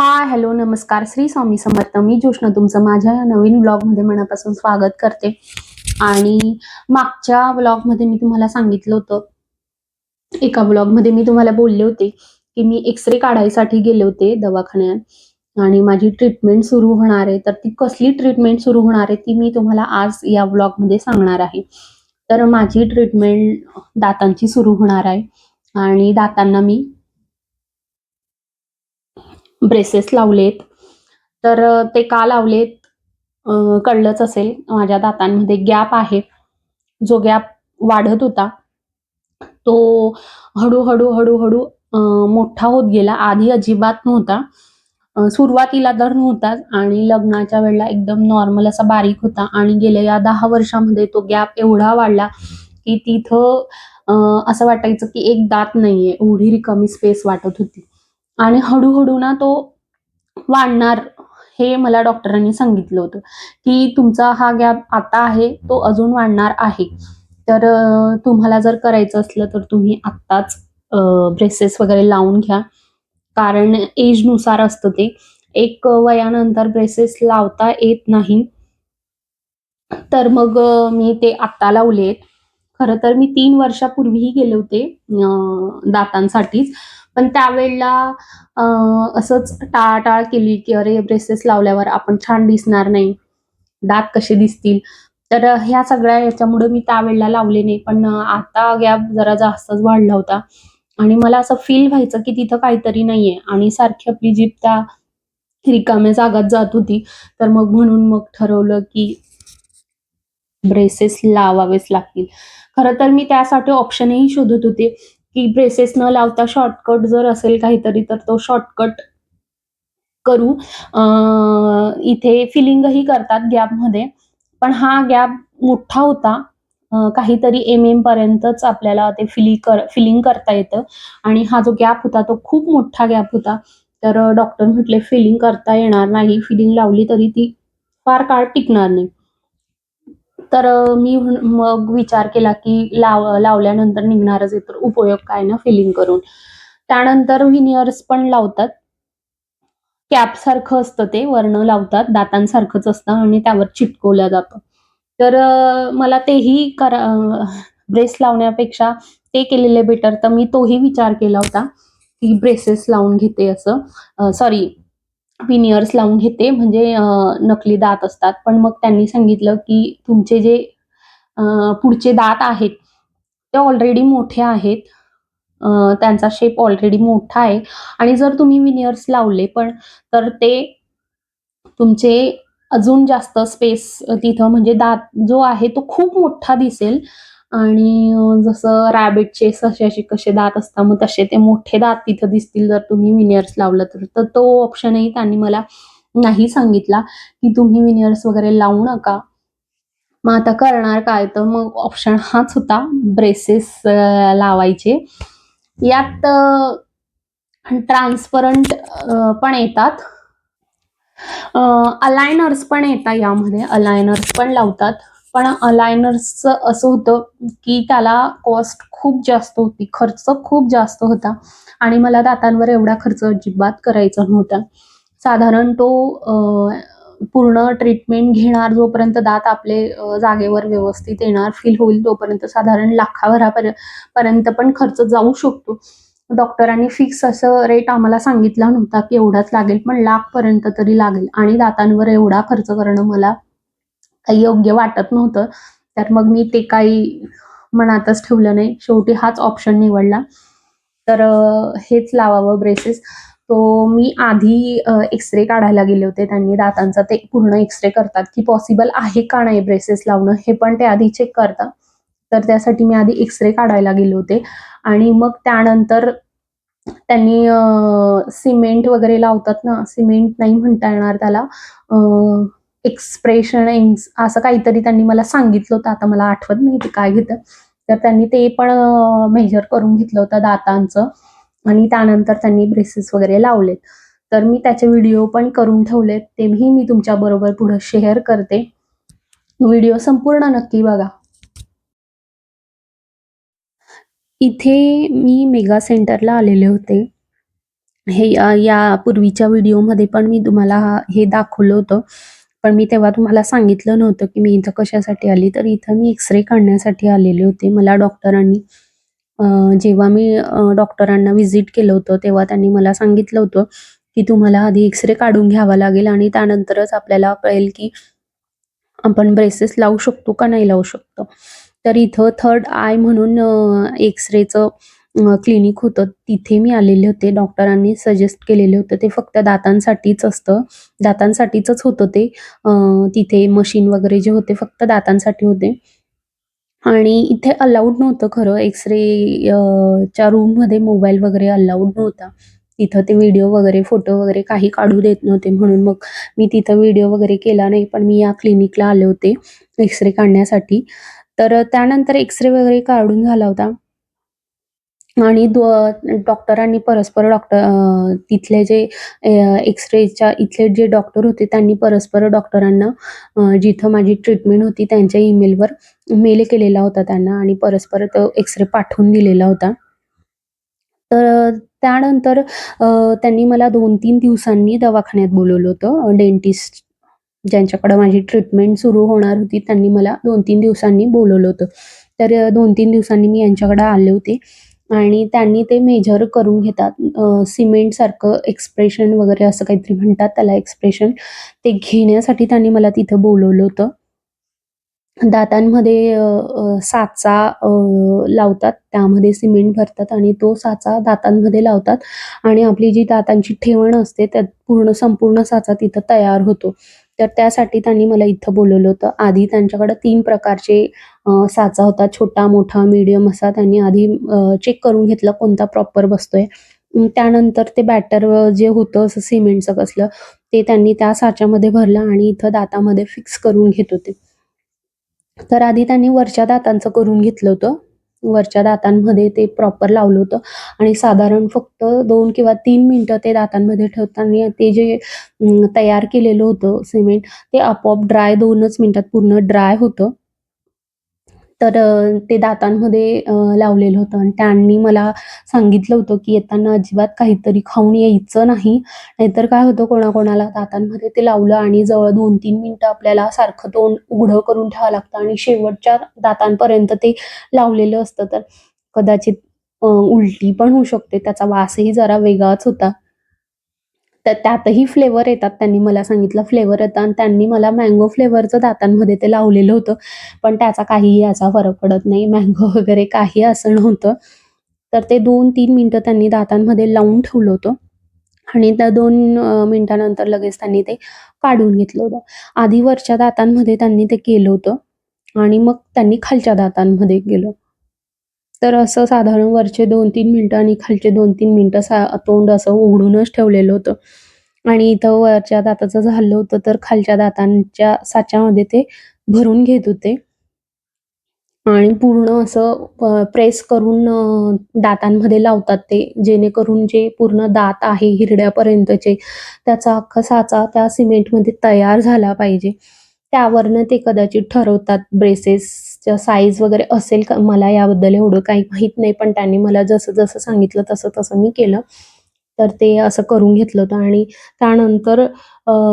हा हॅलो नमस्कार. श्री स्वामी समर्थ. मी जोष्ण तुमचं माझ्या या नवीन ब्लॉगमध्ये मनापासून स्वागत करते. आणि मागच्या ब्लॉगमध्ये मी तुम्हाला सांगितलं होतं. एका ब्लॉगमध्ये मी तुम्हाला बोलले होते की मी एक्सरे काढायसाठी गेले होते दवाखान्यात. आणि माझी ट्रीटमेंट सुरू होणार आहे. तर ती कसली ट्रीटमेंट सुरू होणार आहे ती मी तुम्हाला आज या ब्लॉगमध्ये सांगणार आहे. तर माझी ट्रीटमेंट दातांची सुरू होणार आहे. आणि दातांना मी ब्रेसेस लावलेत. तर ते का लावलेत कळलंच असेल. माझ्या दातांमध्ये गॅप आहे. जो गॅप वाढत होता तो हळूहळू हळूहळू मोठा होत गेला. आधी अजिबात नव्हता. सुरुवातीला तर नव्हताच आणि लग्नाच्या वेळेला एकदम नॉर्मल असा बारीक होता आणि गेल्या या दहा वर्षामध्ये तो गॅप एवढा वाढला की तिथं असं वाटायचं की एक दात नाहीये. एवढी रिकामी स्पेस वाटत होती. आणि हळूहळू ना तो वाढणार हे मला डॉक्टरांनी सांगितलं होतं की तुमचा हा गॅप आता आहे तो अजून वाढणार आहे. तर तुम्हाला जर करायचं असलं तर तुम्ही आत्ताच ब्रेसेस वगैरे लावून घ्या. कारण एजनुसार असतं ते. एक वयानंतर ब्रेसेस लावता येत नाही. तर मग मी ते आत्ता लावले खरं तर मी तीन वर्षापूर्वीही गेले होते दातांसाठीच. पण त्यावेळेला असंच टाळाटाळ केली की अरे ब्रेसेस लावल्यावर आपण छान दिसणार नाही. दात कसे दिसतील? तर ह्या सगळ्या याच्यामुळे मी त्यावेळेला लावले नाही. पण आता गॅप जरा जास्तच वाढला होता. आणि मला असं फील व्हायचं की तिथं काहीतरी नाहीये. आणि सारखी आपली जीप त्या रिकाम्या जागात जात होती. तर मग म्हणून मग ठरवलं की ब्रेसेस लावावेच लागतील. खरं तर मी त्यासाठी ऑप्शनही शोधत होते. की ब्रेसेस न लावता शॉर्टकट जर असेल काहीतरी तर तो शॉर्टकट करू. इथे फिलिंगही करतात गॅपमध्ये पण हा गॅप मोठा होता. काहीतरी एम एम पर्यंतच आपल्याला ते फिली कर फिलिंग करता येतं. आणि हा जो गॅप होता तो खूप मोठा गॅप होता. तर डॉक्टर म्हटले फिलिंग करता येणार नाही. फिलिंग लावली तरी ती फार काळ टिकणार नाही. तर मी मग विचार केला की लाव लावल्यानंतर निघणारच इतर तर उपयोग काय ना फिलिंग करून. त्यानंतर विनियर्स पण लावतात. कॅप सारखं असतं ते वर्ण लावतात दातांसारखंच असतं आणि त्यावर चिटकवलं जातं. तर मला तेही करा ब्रेस लावण्यापेक्षा ते केलेले बेटर तर मी तोही विचार केला होता की ब्रेसेस लावून घेते असं. सॉरी विनियर्स लावून घेते. म्हणजे नकली दात असतात. पण मग त्यांनी सांगितलं की तुमचे जे पुढचे दात आहेत ते ऑलरेडी मोठे आहेत. त्यांचा शेप ऑलरेडी मोठा आहे. आणि जर तुम्ही विनियर्स लावले पण तर ते तुमचे अजून जास्त स्पेस तिथं म्हणजे दात जो आहे तो खूप मोठा दिसेल. आणि जसं रॅबिटचे सशाचे कसे दात असतात मग तसे ते मोठे दात तिथं दिसतील जर तुम्ही विनियर्स लावलं तर. तर तो ऑप्शनही त्यांनी मला नाही सांगितला की तुम्ही विनियर्स वगैरे लावू नका. मग आता करणार काय? तर मग ऑप्शन हाच होता ब्रेसेस लावायचे. यात ट्रान्सपरंट पण येतात. अलायनर्स पण येतात यामध्ये. अलायनर्स पण लावतात. पण अलायनर्सचं असं होतं की त्याला कॉस्ट खूप जास्त होती खर्च खूप जास्त होता. आणि मला दातांवर एवढा खर्च अजिबात करायचा नव्हता. साधारण तो पूर्ण ट्रीटमेंट घेणार जोपर्यंत दात आपले जागेवर व्यवस्थित येणार फील होईल तोपर्यंत साधारण लाखाभरापर्यंत पर्यंत पण खर्च जाऊ शकतो. डॉक्टरांनी फिक्स असं रेट आम्हाला सांगितला नव्हता की एवढाच लागेल पण लाखपर्यंत तरी लागेल. आणि दातांवर एवढा खर्च करणं मला काही योग्य वाटत नव्हतं. तर मग मी ते काही मनातच ठेवलं नाही. शेवटी हाच ऑप्शन निवडला. तर हेच लावावं ब्रेसेस तो मी आधी एक्सरे काढायला गेले होते. त्यांनी दातांचा ते पूर्ण एक्सरे करतात की पॉसिबल आहे का नाही ब्रेसेस लावणं हे पण ते आधी चेक करतात. तर त्यासाठी मी आधी एक्सरे काढायला गेले होते. आणि मग त्यानंतर त्यांनी सिमेंट वगैरे लावतात ना सिमेंट नाही म्हणता येणार त्याला. एक्सप्रेशन असं काहीतरी त्यांनी मला सांगितलं होतं. आता मला आठवत नाही ते काय घेतं. तर त्यांनी ते पण मेजर करून घेतलं होतं दातांचं. आणि त्यानंतर त्यांनी ब्रेसेस वगैरे लावलेत. तर मी त्याचे व्हिडिओ पण करून ठेवलेत. तेही मी तुमच्या बरोबर पुढे शेअर करते. व्हिडिओ संपूर्ण नक्की बघा. इथे मी मेगा सेंटरला आलेले होते. हे या पूर्वीच्या व्हिडिओमध्ये पण मी तुम्हाला हे दाखवलं होतं. पण मी तेव्हा तुम्हाला सांगितलं नव्हतं की मी इथं कशासाठी आली तर इथं मी एक्सरे काढण्यासाठी आलेले होते. मला डॉक्टरांनी जेव्हा मी डॉक्टरांना व्हिजिट केलं होतं तेव्हा त्यांनी मला सांगितलं होतं की तुम्हाला आधी एक्सरे काढून घ्यावा लागेल आणि त्यानंतरच आपल्याला कळेल की आपण ब्रेसेस लावू शकतो का नाही लावू शकतो. तर इथं थर्ड आय म्हणून एक्सरेचं क्लिनिक होतं. तिथे मी आलेले होते. डॉक्टरांनी सजेस्ट केलेले होते. ते फक्त दातांसाठीच असतं. दातांसाठीच होतं ते. तिथे मशीन वगैरे जे होते फक्त दातांसाठी होते. आणि इथे अलाउड नव्हतं खरं. एक्सरे च्या रूममध्ये मोबाईल वगैरे अलाउड नव्हता. तिथं ते व्हिडिओ वगैरे फोटो वगैरे काही काढू देत नव्हते. म्हणून मग मी तिथं व्हिडिओ वगैरे केला नाही. पण मी या क्लिनिकला आले होते एक्सरे काढण्यासाठी. तर त्यानंतर एक्सरे वगैरे काढून झाला होता. आणि डॉक्टरांनी परस्पर डॉक्टर तिथले जे एक्सरेच्या इथले जे डॉक्टर होते त्यांनी परस्पर डॉक्टरांना जिथं माझी ट्रीटमेंट होती त्यांच्या ईमेलवर मेल केलेला होता त्यांना आणि परस्पर तो एक्सरे पाठवून दिलेला होता. तर त्यानंतर त्यांनी मला दोन तीन दिवसांनी दवाखान्यात बोलवलं होतं. डेंटिस्ट ज्यांच्याकडे माझी ट्रीटमेंट सुरू होणार होती त्यांनी मला दोन तीन दिवसांनी बोलवलं होतं. तर दोन तीन दिवसांनी मी यांच्याकडे आले होते. आणि त्यांनी ते मेजर करून घेतात. सिमेंट सारखं एक्सप्रेशन वगैरे असं काहीतरी म्हणतात त्याला एक्सप्रेशन ते घेण्यासाठी त्यांनी मला तिथं बोलवलं होतं. दातांमध्ये साचा लावतात. त्यामध्ये सिमेंट भरतात आणि तो साचा दातांमध्ये लावतात. आणि आपली जी दातांची ठेवण असते त्यात पूर्ण संपूर्ण साचा तिथं तयार होतो. तर त्यासाठी त्यांनी मला इथं बोलवलं होतं. आधी त्यांच्याकडे तीन प्रकारचे साचा होता. छोटा मोठा मीडियम असा त्यांनी आधी चेक करून घेतला कोणता प्रॉपर बसतोय. त्यानंतर ते बॅटर जे होतं असं सिमेंटचं कसलं ते त्यांनी त्या साच्यामध्ये भरलं आणि इथं दातामध्ये फिक्स करून घेत होते. तर आधी त्यांनी वरच्या दातांचं करून घेतलं होतं. वरच्या दातांमध्ये ते प्रॉपर लावलं होतं. आणि साधारण फक्त दोन किंवा तीन मिनटं ते दातांमध्ये ठेवताना ते जे तयार केलेलं होतं सिमेंट ते आपोआप ड्राय दोनच मिनिटात पूर्ण ड्राय होतं. तर ते दातांमध्ये लावलेलं होतं. आणि त्यांनी मला सांगितलं होतं की येताना अजिबात काहीतरी खाऊन यायचं नाही. नाहीतर काय होतं कोणाकोणाला दातांमध्ये ते लावलं आणि जवळ दोन तीन मिनटं आपल्याला सारखं तोंड उघडं करून ठेवावं लागतं आणि शेवटच्या दातांपर्यंत ते लावलेलं असतं. तर कदाचित उलटी पण होऊ शकते. त्याचा वासही जरा वेगळाच होता. तर त्यातही फ्लेवर येतात. त्यांनी मला सांगितलं फ्लेवर येतात आणि त्यांनी मला मँगो फ्लेवरचं दातांमध्ये ते लावलेलं होतं. पण त्याचा काहीही याचा फरक पडत नाही. मँगो वगैरे काही असं नव्हतं. तर ते दोन तीन मिनटं त्यांनी दातांमध्ये लावून ठेवलं होतं. आणि त्या दोन मिनिटानंतर लगेच त्यांनी ते काढून घेतलं होतं. आधी वरच्या दातांमध्ये त्यांनी ते केलं होतं. आणि मग त्यांनी खालच्या दातांमध्ये गेलं तर असं साधारण वरचे दोन तीन मिनटं आणि खालचे दोन तीन मिनटं सा तोंड असं उघडूनच ठेवलेलं होतं. आणि इथं वरच्या दाताचं झालं होतं तर खालच्या दातांच्या साच्यामध्ये ते भरून घेत होते. आणि पूर्ण असं प्रेस करून दातांमध्ये लावतात ते जेणेकरून जे पूर्ण दात आहे हिरड्यापर्यंतचे त्याचा अख्खा साचा त्या सिमेंटमध्ये तयार झाला पाहिजे. त्यावरनं ते कदाचित ठरवतात ब्रेसेस साईज वगैरे असेल का मला याबद्दल एवढं काही माहीत नाही पण त्यांनी मला जसं जसं सांगितलं तसं तसं मी केलं. तर ते असं करून घेतलं होतं आणि त्यानंतर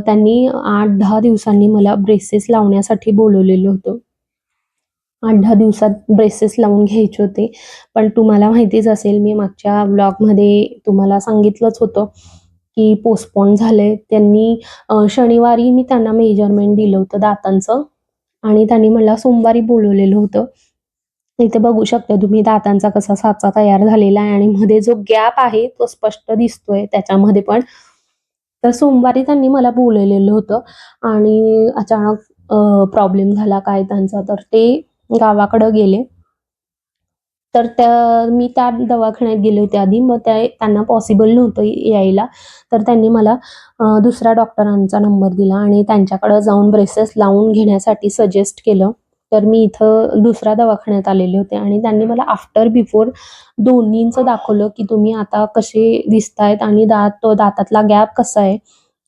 त्यांनी आठ दहा दिवसांनी मला ब्रेसेस लावण्यासाठी बोलवलेलं होतं. आठ दहा दिवसात ब्रेसेस लावून घ्यायचे होते. पण तुम्हाला माहितीच असेल मी मागच्या ब्लॉगमध्ये तुम्हाला सांगितलंच होतं की पोस्टपोन झाले त्यांनी शनिवारी मी त्यांना मेजरमेंट दिलं होतं दातांचं. आणि त्यांनी मला सोमवारी बोलवलेलं होतं. इथे बघू शकता तुम्ही दातांचा कसा साचा तयार झालेला आहे आणि मध्ये जो गॅप आहे तो स्पष्ट दिसतोय त्याच्यामध्ये पण. तर सोमवारी त्यांनी मला बोलवलेलं होतं आणि अचानक प्रॉब्लेम झाला काय त्यांचा. तर ते गावाकडं गेले. तर त्या मी त्या दवाखान्यात गेले होते आधी. मग त्या त्यांना पॉसिबल नव्हतं यायला. तर त्यांनी मला दुसऱ्या डॉक्टरांचा नंबर दिला आणि त्यांच्याकडं जाऊन ब्रेसेस लावून घेण्यासाठी सजेस्ट केलं. तर मी इथं दुसऱ्या दवाखान्यात आलेले होते आणि त्यांनी मला आफ्टर बिफोर दोन्हींचं दाखवलं की तुम्ही आता कसे दिसतायत आणि दात तो दातातला गॅप कसा आहे.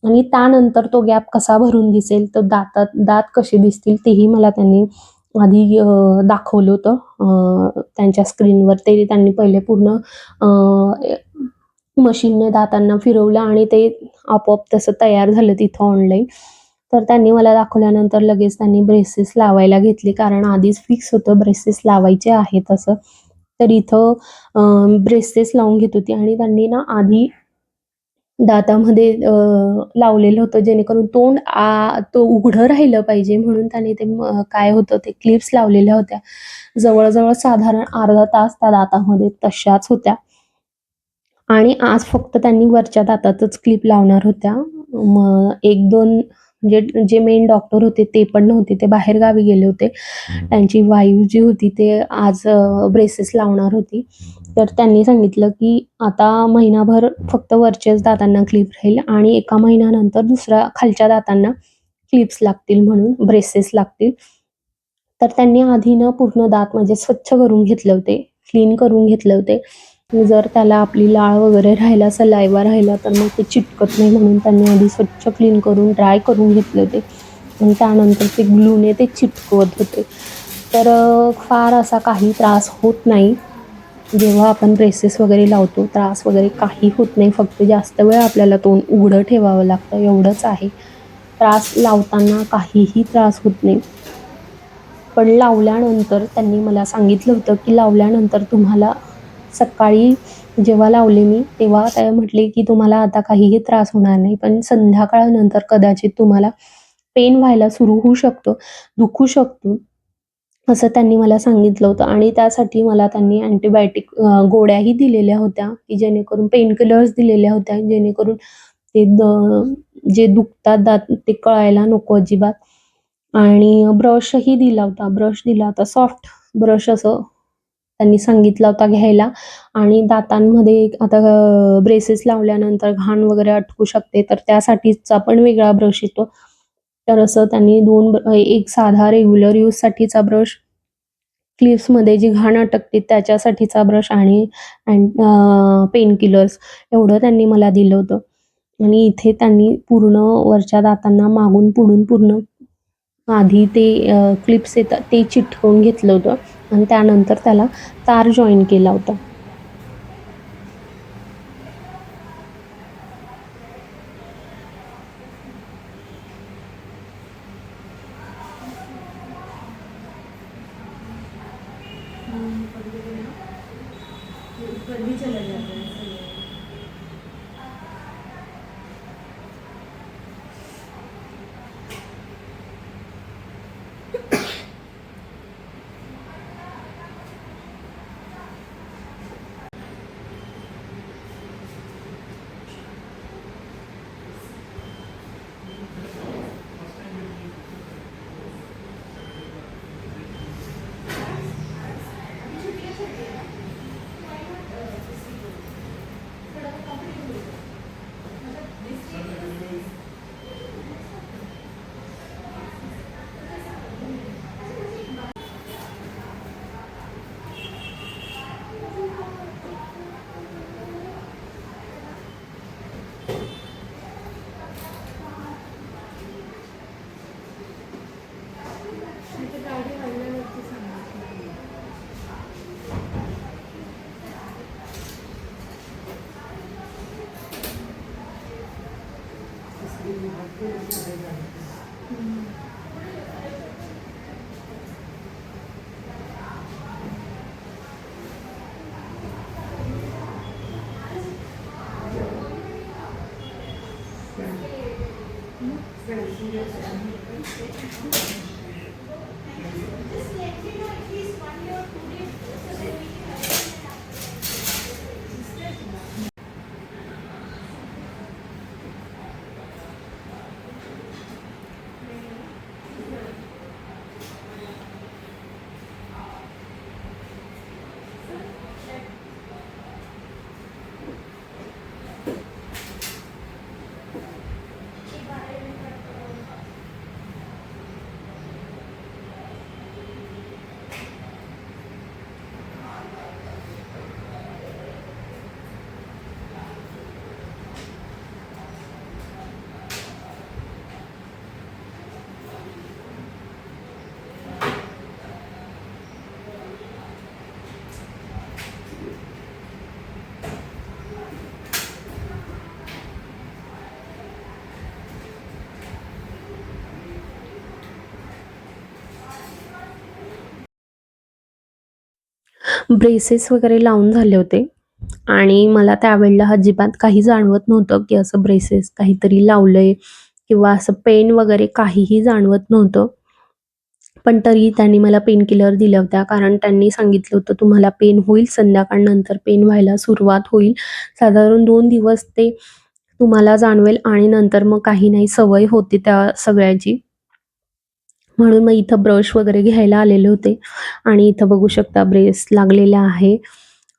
आणि त्यानंतर तो गॅप कसा भरून दिसेल तर दातात दात कसे दिसतील तेही मला त्यांनी आधी दाखवलं होतं. त्यांच्या स्क्रीनवर ते त्यांनी पहिले पूर्ण मशीनने दातांना फिरवलं आणि ते आपोआप तसं तयार झालं तिथं ऑनलाईन तर त्यांनी मला दाखवल्यानंतर लगेच त्यांनी ब्रेसेस लावायला घेतले कारण आधीच फिक्स होतं ब्रेसेस लावायचे आहेत असं. तर इथं ब्रेसेस लावून घेत होती आणि त्यांनी ना आधी दातामध्ये लावलेलं होतं जेणेकरून तोंड आ तो उघडं राहिलं पाहिजे म्हणून त्याने ते काय होतं ते क्लिप्स लावलेल्या होत्या. जवळजवळ साधारण अर्धा तास त्या दातामध्ये तशाच होत्या. आणि आज फक्त त्यांनी वरच्या दातातच क्लिप लावणार होत्या. मग 1-2 म्हणजे जे मेन डॉक्टर होते ते पण नव्हते. ते बाहेरगावी गेले होते. त्यांची वाईफ जी होती ते आज ब्रेसेस लावणार होती. तर त्यांनी सांगितलं, की आता महिनाभर फक्त वरच्याच दातांना क्लिप राहील आणि एका महिन्यानंतर दुसऱ्या खालच्या दातांना क्लिप्स लागतील म्हणून ब्रेसेस लागतील. तर त्यांनी आधी ना पूर्ण दात म्हणजे स्वच्छ करून घेतले होते, क्लीन करून घेतले होते. जर त्याला आपली लाळ वगैरे राहिला, सलायवा राहिला तर मग ते चिटकत नाही म्हणून त्यांनी आधी स्वच्छ क्लीन करून ड्राय करून घेतले होते आणि त्यानंतर ते ग्लूने ते चिटकवत होते. तर फार असा काही त्रास होत नाही. जेव्हा आपण ब्रेसेस वगैरे लावतो त्रास वगैरे काही होत नाही. फक्त जास्त वेळ आपल्याला तोंड उघडं ठेवावं लागतं एवढंच आहे. त्रास लावताना काहीही त्रास होत नाही. पण लावल्यानंतर त्यांनी मला सांगितलं होतं, की लावल्यानंतर तुम्हाला सकाळी जेव्हा लावले मी तेव्हा ते म्हटले, की तुम्हाला आता काहीही त्रास होणार नाही. पण संध्याकाळनंतर कदाचित तुम्हाला पेन व्हायला सुरू होऊ शकतो, दुखू शकतो. असं त्यांनी मला सांगितलं होतं आणि त्यासाठी मला त्यांनी अँटीबायोटिक गोळ्याही दिलेल्या होत्या, की जेणेकरून पेनकिलर्स दिलेल्या होत्या जेणेकरून ते द जे दुखतात दात ते कळायला नको अजिबात आणि ब्रशही दिला होता. ब्रश दिला होता सॉफ्ट ब्रश असं त्यांनी सांगितला होता घ्यायला आणि दातांमध्ये आता ब्रेसेस लावल्यानंतर घाण वगैरे अटकू शकते तर त्यासाठीचा पण वेगळा ब्रश येतो. तर असं त्यांनी दोन एक साधा रेग्युलर यूजसाठीचा ब्रश, क्लिप्समध्ये जी घाण अटकते त्याच्यासाठीचा ब्रश आणि अँड पेन किलर्स एवढं त्यांनी मला दिलं होतं आणि इथे त्यांनी पूर्ण वरच्या दातांना मागून पुढून पूर्ण आधी ते क्लिप्स येतात ते चिटकवून घेतलं होतं आणि त्यानंतर त्याला तार जॉईन केला होता. ब्रेसेस वगैरे लावून झाले होते. आणि मला त्यावेळेला अजिबात काही जाणवत नव्हतं की असं ब्रेसेस काहीतरी लावलंय किंवा असं पेन वगैरे काहीही जाणवत नव्हतं. पण तरी त्यांनी मला पेन किलर दिल्या होत्या. कारण त्यांनी सांगितलं होतं तुम्हाला पेन होईल संध्याकाळनंतर पेन व्हायला सुरुवात होईल. साधारण दोन दिवस ते तुम्हाला जाणवेल आणि नंतर मग काही नाही सवय होते त्या सगळ्याची. म्हणून मग इथं ब्रश वगैरे घ्यायला आलेले होते. आणि इथं बघू शकता ब्रेस लागलेला आहे.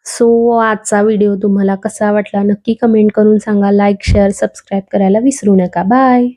सो आजचा व्हिडिओ तुम्हाला कसा वाटला नक्की कमेंट करून सांगा. लाईक शेअर सबस्क्राईब करायला विसरू नका. बाय!